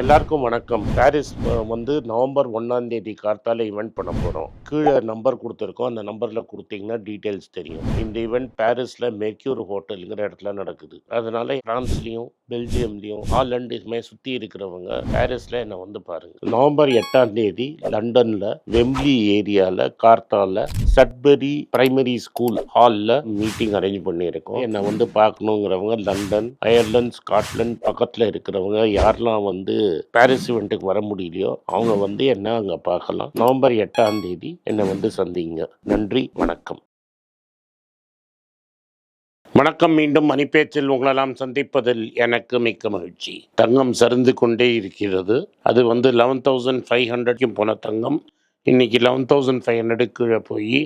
எல்லாருக்கும் வணக்கம். பாரிஸ் வந்து நவம்பர் ஒன்றாம் தேதி கார்த்தால ஈவெண்ட் பண்ண போகிறோம் கீழே நம்பர் கொடுத்துருக்கோம். அந்த நம்பரில் கொடுத்தீங்கன்னா டீட்டெயில்ஸ் தெரியும். இந்த ஈவெண்ட் பாரிஸில் மெர்க்யூர் ஹோட்டலுங்கிற இடத்துல நடக்குது. அதனால ஃப்ரான்ஸ்லேயும் பெல்ஜியம்லேயும் ஹாலண்ட் இதுமே சுற்றி இருக்கிறவங்க பாரிஸில் என்னை வந்து பாருங்கள் நவம்பர் எட்டாம் தேதி லண்டனில் வெம்லி ஏரியாவில் கார்த்தால சட்பரி பிரைமரி ஸ்கூல் ஹாலில் மீட்டிங் அரேஞ்ச் பண்ணியிருக்கோம். என்னை வந்து பார்க்கணுங்கிறவங்க லண்டன் அயர்லாந்து ஸ்காட்லாந்து பக்கத்தில் இருக்கிறவங்க யாரெல்லாம் வந்து பாரிஸ் இவெண்ட்டுக்கு வர முடியலையோ அவங்க வந்து என்ன அங்கே பார்க்கலாம். நவம்பர் எட்டாம் தேதி என்னை வந்து சந்திங்க. நன்றி வணக்கம். வணக்கம் மீண்டும் மணிப்பேச்சில் உங்களெல்லாம் சந்திப்பதில் எனக்கு மிக்க மகிழ்ச்சி. தங்கம் சரிந்து கொண்டே இருக்கிறது. அது வந்து லெவன் தௌசண்ட் ஃபைவ் ஹண்ட்ரட்க்கும் போன தங்கம். இன்னைக்கு லெவன் தௌசண்ட் ஃபைவ் ஹண்ட்ரடுக்கு கீழே போய்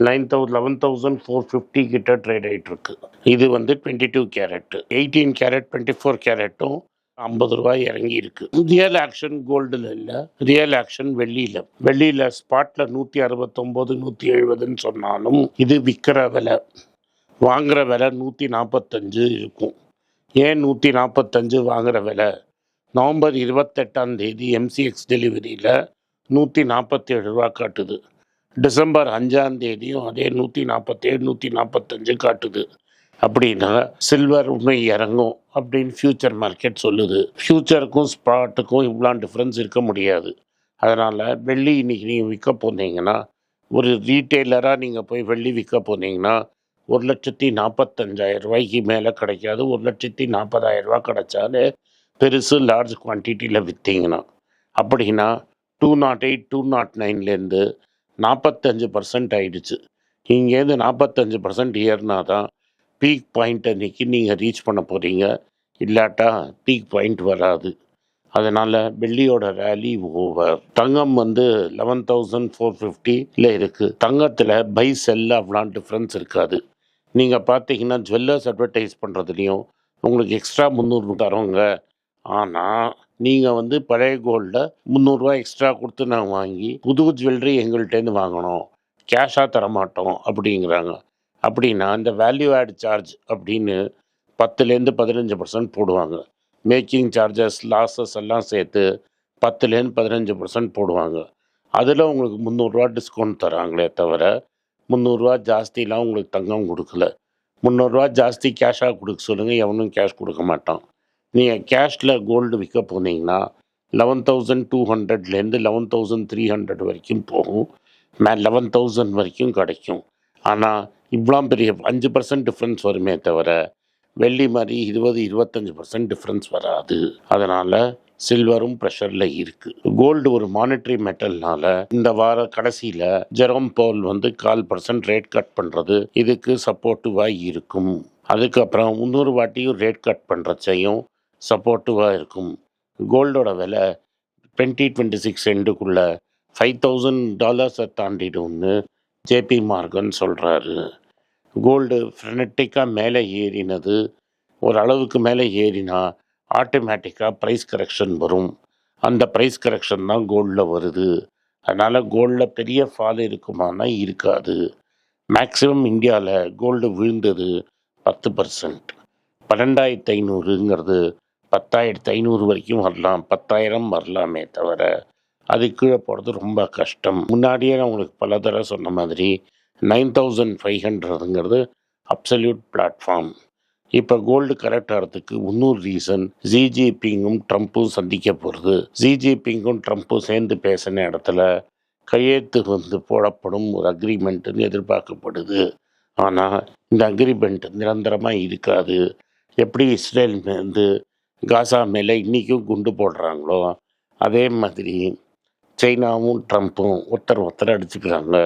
nine thou eleven thousand four fifty கிட்ட ட்ரேட் ஆகிட்டு இருக்கு இது வந்து twenty two carat eighteen carat twenty four கேரட்டும் ஐம்பது ரூபாய் இறங்கி இருக்கு ரியல் ஆக்ஷன் கோல்டுல இல்ல. Real action வெள்ளியில. வெள்ளியில ஸ்பாட்ல நூத்தி அறுபத்தொன்பது நூத்தி எழுபதுன்னு சொன்னாலும் இது விற்கிற விலை. வாங்குற விலை நூற்றி நாற்பத்தஞ்சு இருக்கும். ஏன் நூற்றி நாற்பத்தஞ்சு வாங்குற விலை? நவம்பர் இருபத்தெட்டாம் தேதி எம்சிஎக்ஸ் டெலிவரியில் நூற்றி நாற்பத்தேழு ரூபா காட்டுது. டிசம்பர் அஞ்சாம் தேதியும் அதே நூற்றி நாற்பத்தேழு நூற்றி நாற்பத்தஞ்சு காட்டுது. அப்படின்னா சில்வர் உண்மை இறங்கும் அப்படின்னு ஃப்யூச்சர் மார்க்கெட் சொல்லுது. ஃப்யூச்சருக்கும் ஸ்பாட்டுக்கும் இவ்வளோ டிஃப்ரென்ஸ் இருக்க முடியாது. அதனால் வெள்ளி இன்னைக்கு நீங்கள் விற்க போனீங்கன்னா ஒரு ரீட்டெய்லராக நீங்கள் போய் வெள்ளி விற்க போனீங்கன்னா ஒரு லட்சத்தி நாற்பத்தஞ்சாயிரம் ரூபாய்க்கு மேலே கிடைக்காது. ஒரு லட்சத்தி நாற்பதாயிரம் கிடைச்சாலே பெருசு லார்ஜ் குவான்டிட்டியில் விற்றீங்கன்னா அப்படின்னா two naught eight two naught நைன்லேருந்து நாற்பத்தஞ்சு பர்சன்ட் ஆயிடுச்சு. இங்கேருந்து நாற்பத்தஞ்சு பர்சன்ட் ஏறினா தான் பீக் பாயிண்ட் அன்னைக்கு நீங்கள் ரீச் பண்ண போகிறீங்க இல்லாட்டா பீக் பாயிண்ட் வராது. அதனால் வெள்ளியோட ரேலி ஓவர் தங்கம் வந்து லெவன் தௌசண்ட் ஃபோர் ஃபிஃப்டியில் இருக்குது தங்கத்தில் பை செல் அப்படிலாம் டிஃப்ரென்ஸ் இருக்காது. நீங்கள் பார்த்தீங்கன்னா ஜுவல்லர்ஸ் அட்வர்டைஸ் பண்ணுறதுலையும் உங்களுக்கு எக்ஸ்ட்ரா முந்நூறு தரோங்க ஆனால் நீங்கள் வந்து பழைய கோல்டில் முந்நூறுரூவா எக்ஸ்ட்ரா கொடுத்து நாங்கள் வாங்கி புது ஜுவல்லரி எங்கள்கிட்டேருந்து வாங்கணும். கேஷாக தரமாட்டோம் அப்படிங்கிறாங்க. அப்படின்னா இந்த வேல்யூ ஆட் சார்ஜ் அப்படின்னு பத்துலேருந்து பதினஞ்சு பர்சன்ட் போடுவாங்க. மேக்கிங் சார்ஜஸ் லாஸஸ் எல்லாம் சேர்த்து பத்துலேருந்து பதினஞ்சு பர்சன்ட் போடுவாங்க. அதில் உங்களுக்கு முந்நூறுரூவா டிஸ்கவுண்ட் தராங்களே தவிர முந்நூறுரூவா ஜாஸ்திலாம் உங்களுக்கு தங்கம் கொடுக்கல. முந்நூறுரூவா ஜாஸ்தி கேஷாக கொடுக்க சொல்லுங்கள் எவனும் கேஷ் கொடுக்க மாட்டான். நீங்கள் கேஷில் கோல்டு விற்க போனீங்கன்னா லெவன் தௌசண்ட் டூ ஹண்ட்ரட்லேருந்து லெவன் தௌசண்ட் த்ரீ ஹண்ட்ரட் வரைக்கும் போகும். மே லெவன் தௌசண்ட் வரைக்கும் கிடைக்கும். ஆனால் இவ்வளோ பெரிய அஞ்சு பர்சன்ட் டிஃப்ரென்ஸ் வருமே தவிர வெள்ளி மாதிரி இருபது இருபத்தஞ்சி பர்சன்ட் டிஃப்ரென்ஸ் வராது. அதனால் சில்வரும் ப்ரெஷரில் இருக்குது கோல்டு ஒரு மானிட்ரி மெட்டல்னால இந்த வார கடைசியில் ஜெரோம் போல் வந்து கால் பர்சன்ட் ரேட் கட் பண்ணுறது இதுக்கு சப்போர்ட்டிவாக இருக்கும். அதுக்கப்புறம் முந்நூறு வாட்டியும் ரேட் கட் பண்ணுறச்சையும் சப்போர்ட்டிவாக இருக்கும். கோல்டோட விலை டுவெண்ட்டி டுவெண்ட்டி சிக்ஸ் எண்டுக்குள்ளே ஃபைவ் தௌசண்ட் டாலர்ஸை தாண்டிடும்னு ஜேபி மார்கன் சொல்கிறாரு கோல்டு ஃப்ரெனட்டிக்காக மேலே ஏறினது. ஒரு அளவுக்கு மேலே ஏறினா ஆட்டோமேட்டிக்காக ப்ரைஸ் கரெக்ஷன் வரும். அந்த ப்ரைஸ் கரெக்ஷன் தான் கோல்டில் வருது. அதனால் கோல்டில் பெரிய ஃபால் இருக்குமானா இருக்காது. மேக்ஸிமம் இந்தியாவில் கோல்டு விழுந்தது பத்து பர்சன்ட் பன்னெண்டாயிரத்து ஐநூறுங்கிறது பத்தாயிரத்து ஐநூறு வரைக்கும் வரலாம். பத்தாயிரம் வரலாமே தவிர அது கீழே போகிறது ரொம்ப கஷ்டம். முன்னாடியே நான் உங்களுக்கு பல தடவை சொன்ன மாதிரி நைன் தௌசண்ட் ஃபைவ் ஹண்ட்ரடுங்கிறது அப்சல்யூட் பிளாட்ஃபார்ம் இப்போ கோல்டு கரெக்ட் ஆகிறதுக்கு இன்னொரு ரீசன் ஜிஜிபிங்கும் ட்ரம்ப்பும் சந்திக்க போகிறது ஜிஜிபிங்கும் ட்ரம்ப்பும் சேர்ந்து பேசின இடத்துல கையெழுத்து வந்து போடப்படும் ஒரு அக்ரிமெண்ட்டுன்னு எதிர்பார்க்கப்படுது. ஆனால் இந்த அக்ரிமெண்ட் நிரந்தரமாக இருக்காது. எப்படி இஸ்ரேல் வந்து காசா மேலே இன்றைக்கும் குண்டு போடுறாங்களோ அதே மாதிரி சைனாவும் ட்ரம்ப்பும் ஒருத்தர் ஒருத்தர் அடிச்சுக்கிறாங்க.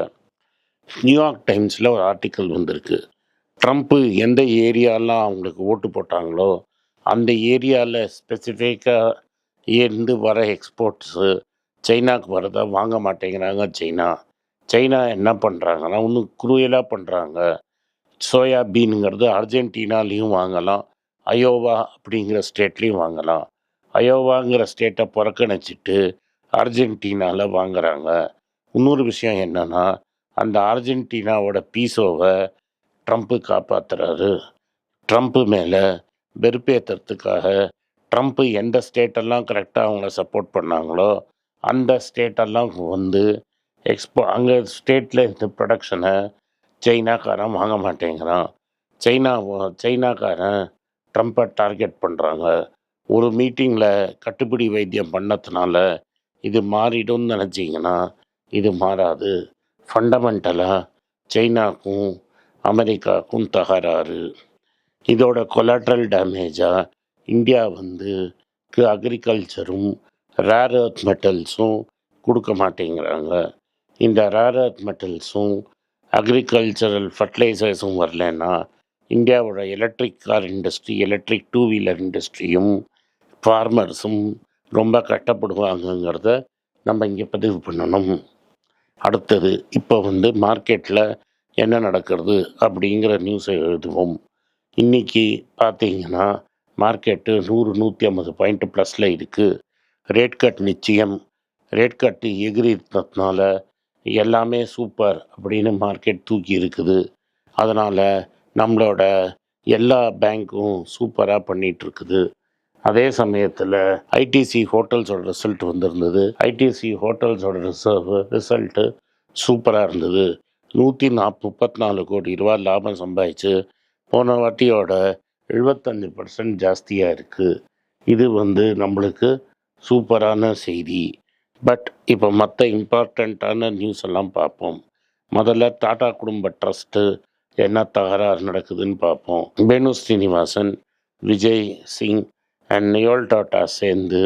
நியூயார்க் டைம்ஸில் ஒரு ஆர்டிக்கல் வந்திருக்கு. ட்ரம்ப்பு எந்த ஏரியாலாம் அவங்களுக்கு ஓட்டு போட்டாங்களோ அந்த ஏரியாவில் ஸ்பெசிஃபிக்காக இருந்து வர எக்ஸ்போர்ட்ஸு சைனாவுக்கு வரதா வாங்க மாட்டேங்கிறாங்க சைனா. சைனா என்ன பண்ணுறாங்கன்னா இன்னும் குரூயலாக பண்ணுறாங்க சோயா பீனுங்கிறது அர்ஜென்டினாலையும் வாங்கலாம் அயோவா அப்படிங்கிற ஸ்டேட்லேயும் வாங்கலாம். அயோவாங்கிற ஸ்டேட்டை புறக்கணிச்சிட்டு அர்ஜென்டினாவில் வாங்குறாங்க. இன்னொரு விஷயம் என்னன்னா அந்த அர்ஜென்டினாவோட பீசோவை ட்ரம்ப்பு காப்பாற்றுறாரு ட்ரம்ப்பு மேலே வெறுப்பேற்றுறதுக்காக ட்ரம்ப்பு எந்த ஸ்டேட்டெல்லாம் கரெக்டாக அவங்கள சப்போர்ட் பண்ணாங்களோ அந்த ஸ்டேட்டெல்லாம் வந்து எக்ஸ்போ அங்கே ஸ்டேட்டில் இந்த ப்ரொடக்ஷனை சைனாக்காரன் வாங்க மாட்டேங்கிறான். சைனா சைனாக்காரன் ட்ரம்ப்பை டார்கெட் பண்ணுறாங்க ஒரு மீட்டிங்கில் கட்டுப்பிடி வைத்தியம் பண்ணதுனால இது மாறிடும்னு நினச்சிங்கன்னா இது மாறாது. ஃபண்டமெண்டலாக சைனாக்கும் அமெரிக்காவுக்கும் தகராறு. இதோட கொலாட்ரல் டேமேஜாக இந்தியா வந்து அக்ரிகல்ச்சரும் ரேர் எர்த் மெட்டல்ஸும் கொடுக்க மாட்டேங்கிறாங்க. இந்த ரேர் எர்த் மெட்டல்ஸும் அக்ரிகல்ச்சரல் ஃபர்டிலைசர்ஸும் வரலன்னா இந்தியாவோட electric car industry electric two wheeler இண்டஸ்ட்ரியும் ஃபார்மர்ஸும் ரொம்ப கஷ்டப்படுவாங்கங்கிறத நம்ம இங்கே பதிவு பண்ணணும். அடுத்தது இப்போ வந்து மார்க்கெட்டில் என்ன நடக்கிறது அப்படிங்கிற நியூஸை எழுதுவோம். இன்றைக்கி பார்த்தீங்கன்னா மார்க்கெட்டு நூறு நூற்றி ஐம்பது பாயிண்ட் ப்ளஸில் இருக்குது ரேட் கட் நிச்சயம். ரேட் கட்டு எகிரித்ததுனால எல்லாமே சூப்பர் அப்படின்னு மார்க்கெட் தூக்கி இருக்குது. அதனால் நம்மளோட எல்லா பேங்க்கும் சூப்பராக பண்ணிகிட்ருக்குது அதே சமயத்தில் ஐடிசி ஹோட்டல்ஸோட ரிசல்ட் வந்திருந்தது. ஐடிசி ஹோட்டல்ஸோட ரிசர்வ் ரிசல்ட்டு சூப்பராக இருந்தது. நூற்றி நாற்ப முப்பத்தி நாலு கோடி ரூபா லாபம் சம்பாதிச்சு போன வாட்டியோட எழுபத்தஞ்சு பர்சன்ட் ஜாஸ்தியாக இருக்குது இது வந்து நம்மளுக்கு சூப்பரான செய்தி. பட் இப்போ மற்ற இம்பார்ட்டண்ட்டான நியூஸ் எல்லாம் பார்ப்போம் முதல்ல டாடா குடும்ப ட்ரஸ்ட்டு என்ன தகராறு நடக்குதுன்னு பார்ப்போம் வேணு ஸ்ரீனிவாசன் விஜய் சிங் அண்ட் நியோல் டாட்டா சேர்ந்து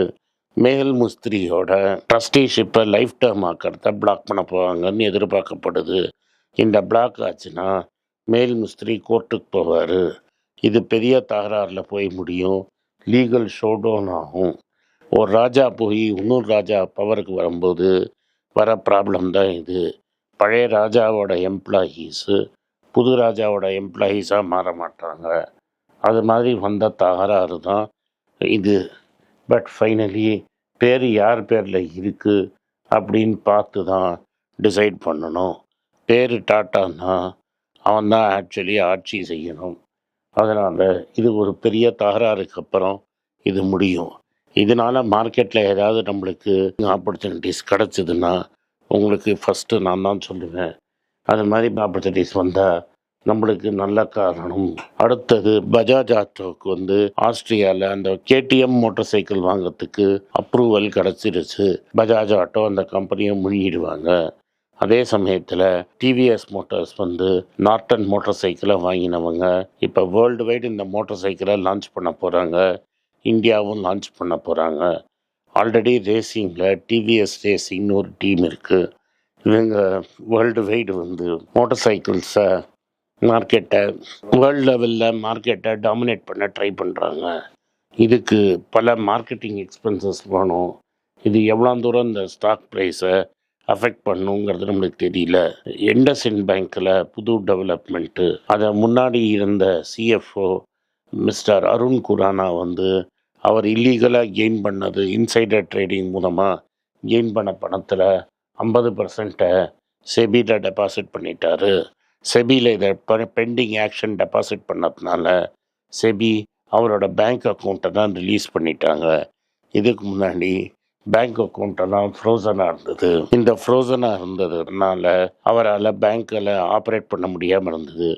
மேல் முஸ்திரியோட ட்ரஸ்டிஷிப்பை லைஃப் டேர்ம் ஆக்கிறத பிளாக் பண்ண போவாங்கன்னு எதிர்பார்க்கப்படுது. இந்த பிளாக் ஆச்சுன்னா மேல் முஸ்திரி கோர்ட்டுக்கு போவார். இது பெரிய தகராறில் போய் முடியும். லீகல் ஷோடவுன் ஆகும். ஒரு ராஜா போய் இன்னொரு ராஜா பவருக்கு வரும்போது வர ப்ராப்ளம் தான் இது. பழைய ராஜாவோட எம்ப்ளாயீஸு புது ராஜாவோட எம்ப்ளாயீஸாக மாற மாட்டாங்க. அது மாதிரி வந்த தகராறு தான் இது. பட் ஃபைனலி பேர் யார் பேரில் இருக்குது அப்படின்னு பார்த்து தான் டிசைட் பண்ணணும். பேர் டாட்டான்னா அவன் தான் ஆக்சுவலி ஆட்சி செய்யணும். அதனால் இது ஒரு பெரிய தகராறுக்கு அப்புறம் இது முடியும். இதனால் மார்க்கெட்டில் ஏதாவது நம்மளுக்கு ஆப்பர்ச்சுனிட்டிஸ் கிடச்சிதுன்னா உங்களுக்கு ஃபஸ்ட்டு நான் தான் சொல்லுவேன். அது மாதிரி ஆப்பர்ச்சுனிட்டிஸ் வந்தால் நம்மளுக்கு நல்ல காரணம். அடுத்தது பஜாஜ் ஆட்டோவுக்கு வந்து ஆஸ்திரியாவில் அந்த கேடிஎம் மோட்டார் சைக்கிள் வாங்கிறதுக்கு அப்ரூவல் கிடச்சிருச்சு. பஜாஜ் ஆட்டோ அந்த கம்பெனியை முழுகிடுவாங்க அதே சமயத்தில் டிவிஎஸ் மோட்டார்ஸ் வந்து நார்டன் மோட்டார் சைக்கிளை வாங்கினவங்க இப்போ வேர்ல்டு வைடு இந்த மோட்டார் சைக்கிளை லான்ச் பண்ண போகிறாங்க இந்தியாவும் லான்ச் பண்ண போகிறாங்க ஆல்ரெடி ரேசிங்கில் டிவிஎஸ் ரேசிங்னு ஒரு டீம் இருக்குது இவங்க வேர்ல்டு வைடு வந்து மோட்டார் சைக்கிள்ஸை மார்க்கெட்டை வேர்ல்டு லெவலில் மார்க்கெட்டை டாமினேட் பண்ண ட்ரை பண்ணுறாங்க இதுக்கு பல மார்க்கெட்டிங் எக்ஸ்பென்சஸ் வேணும். இது எவ்வளோ தூரம் இந்த ஸ்டாக் ப்ரைஸை அஃபெக்ட் பண்ணுங்கிறது நம்மளுக்கு தெரியல. எண்டஸ்இன் பேங்க்கில் புது டெவலப்மெண்ட்டு அதை முன்னாடி இருந்த சிஎஃப்ஓ மிஸ்டர் அருண் குரானா வந்து அவர் இல்லீகலாக கெயின் பண்ணது இன்சைடர் ட்ரேடிங் மூலமாக கெயின் பண்ண பணத்தில் ஐம்பது பர்சன்ட்டை செபியில் டெபாசிட் பண்ணிட்டாரு. செபியில் இதை பெண்டிங் ஆக்ஷன் டெபாசிட் பண்ணதுனால செபி அவரோட பேங்க் அக்கௌண்ட்டை தான் ரிலீஸ் பண்ணிட்டாங்க. இதுக்கு முன்னாடி பேங்க் அக்கௌண்ட்டெல்லாம் ஃப்ரோசனாக இருந்தது. இந்த ஃப்ரோசனாக இருந்ததுனால அவரால் பேங்க்கில் ஆப்ரேட் பண்ண முடியாமல் இருந்தது.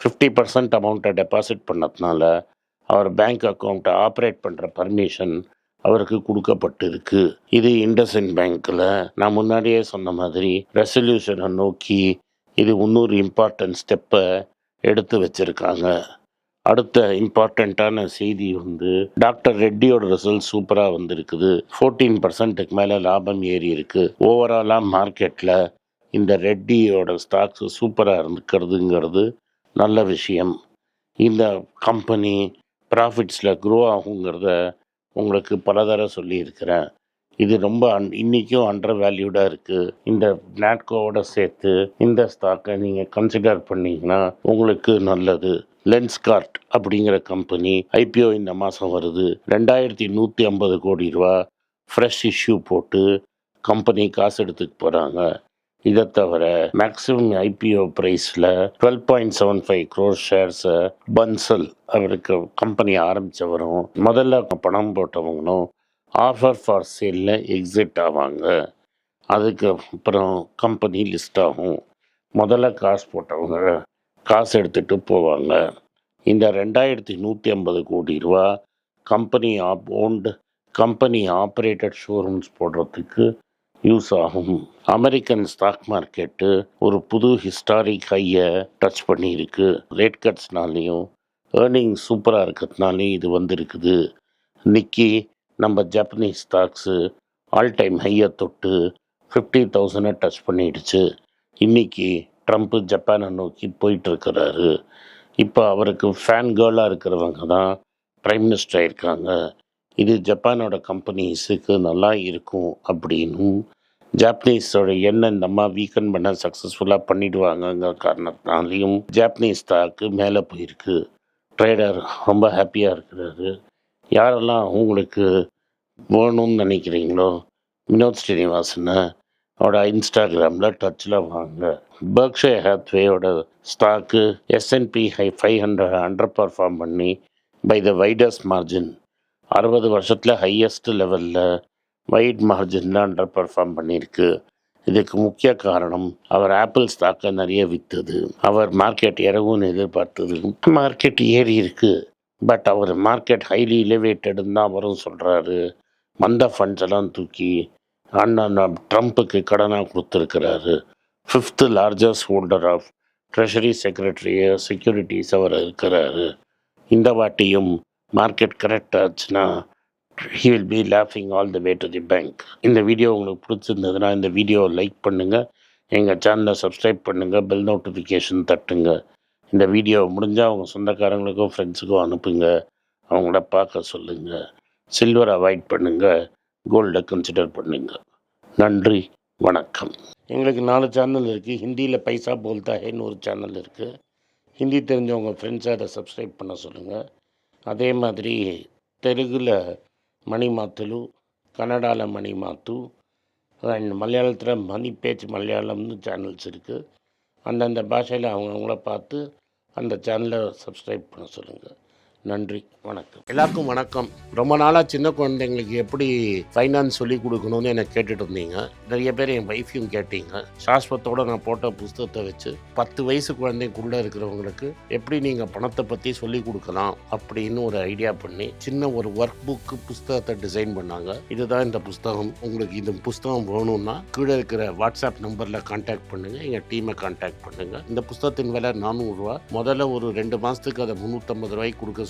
ஃபிஃப்டி பர்சன்ட் அமௌண்ட்டை டெபாசிட் பண்ணதுனால அவர் பேங்க் அக்கௌண்ட்டை ஆப்ரேட் பண்ணுற பர்மிஷன் அவருக்கு கொடுக்கப்பட்டிருக்கு. இது இண்டஸ்இன் பேங்க்கில் நான் முன்னாடியே சொன்ன மாதிரி ரெசல்யூஷனை நோக்கி இது இன்னொரு இம்பார்ட்டன்ட் ஸ்டெப்பை எடுத்து வச்சுருக்காங்க. அடுத்த இம்பார்ட்டண்ட்டான செய்தி வந்து டாக்டர் ரெட்டியோட ரிசல்ட் சூப்பராக வந்திருக்குது. ஃபோர்டீன் பர்சன்ட்டுக்கு மேலே லாபம் ஏறி இருக்குது ஓவராலாக மார்க்கெட்டில் இந்த ரெட்டியோட ஸ்டாக்ஸ் சூப்பராக இருக்கிறதுங்கிறது நல்ல விஷயம். இந்த கம்பெனி ப்ராஃபிட்ஸில் க்ரோ ஆகுங்கிறத உங்களுக்கு பல தடவை சொல்லியிருக்கிறேன். இது ரொம்ப அன் இன்றைக்கும் அண்டர் வேல்யூடாக இருக்குது இந்த நாட்கோவோட சேர்த்து இந்த ஸ்டாக்கை நீங்கள் கன்சிடர் பண்ணிங்கன்னா உங்களுக்கு நல்லது. லென்ஸ்கார்ட் அப்படிங்கிற கம்பெனி ஐபிஓ இந்த மாதம் வருது. ரெண்டாயிரத்தி நூற்றி ஐம்பது கோடி ரூபா ஃப்ரெஷ் இஷ்யூ போட்டு கம்பெனி காசு எடுத்துக்க போகிறாங்க இதை தவிர மேக்ஸிமம் ஐபிஓ ப்ரைஸில் twelve point seven five crore ஷேர்ஸை Bansal அவருக்கு கம்பெனி ஆரம்பித்தவரும் முதல்ல பணம் போட்டவங்களும் ஆஃபர் ஃபார் சேலில் எக்ஸிட் ஆவாங்க. அதுக்கு அப்புறம் கம்பெனி லிஸ்ட் ஆகும். முதல்ல காசு போட்டவங்க காசு எடுத்துகிட்டு போவாங்க. இந்த ரெண்டாயிரத்தி நூற்றி ஐம்பது கோடி ரூபா company of owned company operated showrooms போடுறதுக்கு யூஸ் ஆகும். அமெரிக்கன் ஸ்டாக் மார்க்கெட்டு ஒரு புது ஹிஸ்டாரிக் ஹையை டச் பண்ணியிருக்கு. ரேட் கட்ஸ்னாலேயும் ஏர்னிங் சூப்பராக இருக்கிறதுனாலையும் இது வந்திருக்குது. நிக்கி நம்ம ஜப்பனீஸ் ஸ்டாக்ஸு ஆல் டைம் ஹையை தொட்டு ஃபிஃப்டி தௌசண்டை டச் பண்ணிடுச்சு. இன்னைக்கு ட்ரம்ப்பு ஜப்பானை நோக்கி போயிட்டுருக்கிறாரு. இப்போ அவருக்கு ஃபேன் கேர்ளாக இருக்கிறவங்க தான் ப்ரைம் மினிஸ்டர் இருக்காங்க இது ஜப்பானோட கம்பெனிஸுக்கு நல்லா இருக்கும் அப்படின்னும் ஜாப்பனீஸோட எண்ணெய் இந்த அம்மா வீக்கன் பண்ண சக்ஸஸ்ஃபுல்லாக பண்ணிடுவாங்கங்கிற காரணத்தினாலையும் ஜாப்பனீஸ் ஸ்டாக்கு மேலே போயிருக்கு. ட்ரேடர் ரொம்ப ஹாப்பியாக இருக்கிறாரு. யாரெல்லாம் உங்களுக்கு வேணும்னு நினைக்கிறீங்களோ வினோத் ஸ்ரீனிவாசனை அவரோட இன்ஸ்டாகிராமில் டச்சில் வாங்க. பர்க்ஷே ஹேத்வேயோட stock S and P high five hundred underperform பண்ணி பை த வைடஸ்ட் மார்ஜின் அறுபது வருஷத்தில் ஹையஸ்ட் லெவலில் வைட் மார்ஜினில் அண்டர் பர்ஃபார்ம் பண்ணியிருக்கு. இதுக்கு முக்கிய காரணம் அவர் ஆப்பிள் ஸ்டாக்கை நிறைய விற்றது அவர் மார்க்கெட் இறங்கும்னு எதிர்பார்த்தது. மார்க்கெட் ஏறி இருக்குது பட் அவர் மார்க்கெட் ஹைலி எலிவேட்டடுன்னு தான் அவரும் சொல்கிறாரு மந்த ஃபண்ட்ஸ் எல்லாம் தூக்கி அண்ணா ட்ரம்ப்புக்கு கடனாக கொடுத்துருக்கிறாரு. Fifth largest holder of treasury secretary securities அவர் இருக்கிறாரு. இந்த வாட்டியும் மார்க்கெட் கரெக்ட் ஆச்சுன்னா he will be லாஃபிங் all the way to the bank இந்த வீடியோ உங்களுக்கு பிடிச்சிருந்ததுன்னா இந்த வீடியோவை லைக் பண்ணுங்கள் எங்கள் சேனலை சப்ஸ்கிரைப் பண்ணுங்கள் பெல் நோட்டிஃபிகேஷன் தட்டுங்க. இந்த வீடியோ முடிஞ்சால் அவங்க சொந்தக்காரங்களுக்கும் ஃப்ரெண்ட்ஸுக்கும் அனுப்புங்க. அவங்கள பார்க்க சொல்லுங்கள் சில்வர் அவாய்ட் பண்ணுங்கள் கோல்டை கன்சிடர் பண்ணுங்க. நன்றி. வணக்கம். எங்களுக்கு நாலு சேனல் இருக்குது ஹிந்தியில் பைசா போல்தா ஹேன்னு ஒரு சேனல் இருக்குது ஹிந்தி தெரிஞ்சவங்க ஃப்ரெண்ட்ஸை அதை சப்ஸ்கிரைப் பண்ண சொல்லுங்கள் அதே மாதிரி தெலுங்கில் மணி மாத்துலு கன்னடாவில் மணி மாத்து அண்ட் மலையாளத்தில் மணி பேச்சு மலையாளம்னு சேனல்ஸ் இருக்குது அந்தந்த பாஷையில் அவங்கவுங்கள பார்த்து அந்த சேனலை சப்ஸ்கிரைப் பண்ண சொல்லுங்கள் நன்றி வணக்கம். எல்லாருக்கும் வணக்கம். ரொம்ப நாளாக சின்ன குழந்தைங்களுக்கு எப்படி ஃபைனான்ஸ் சொல்லி கொடுக்கணும்னு எனக்கு கேட்டுட்டு இருந்தீங்க. நிறைய பேர் என் வைஃபையும் கேட்டீங்க. சாஸ்வத்தோட நான் போட்ட புஸ்தகத்தை வச்சு பத்து வயசு குழந்தைக்குள்ளே இருக்கிறவங்களுக்கு எப்படி நீங்கள் பணத்தை பற்றி சொல்லி கொடுக்கலாம் அப்படின்னு ஒரு ஐடியா பண்ணி சின்ன ஒரு ஒர்க் புக்கு புஸ்தகத்தை டிசைன் பண்ணாங்க. இதுதான் இந்த புஸ்தகம். உங்களுக்கு இந்த புஸ்தகம் வேணும்னா கீழே இருக்கிற வாட்ஸ்அப் நம்பரில் கான்டாக்ட் பண்ணுங்கள் எங்கள் டீமை கான்டாக்ட் பண்ணுங்கள் இந்த புஸ்தகத்தின் விலை நானூறுரூவா முதல்ல ஒரு ரெண்டு மாதத்துக்கு அதை முந்நூற்றம்பது ரூபாய்க்கு கொடுக்க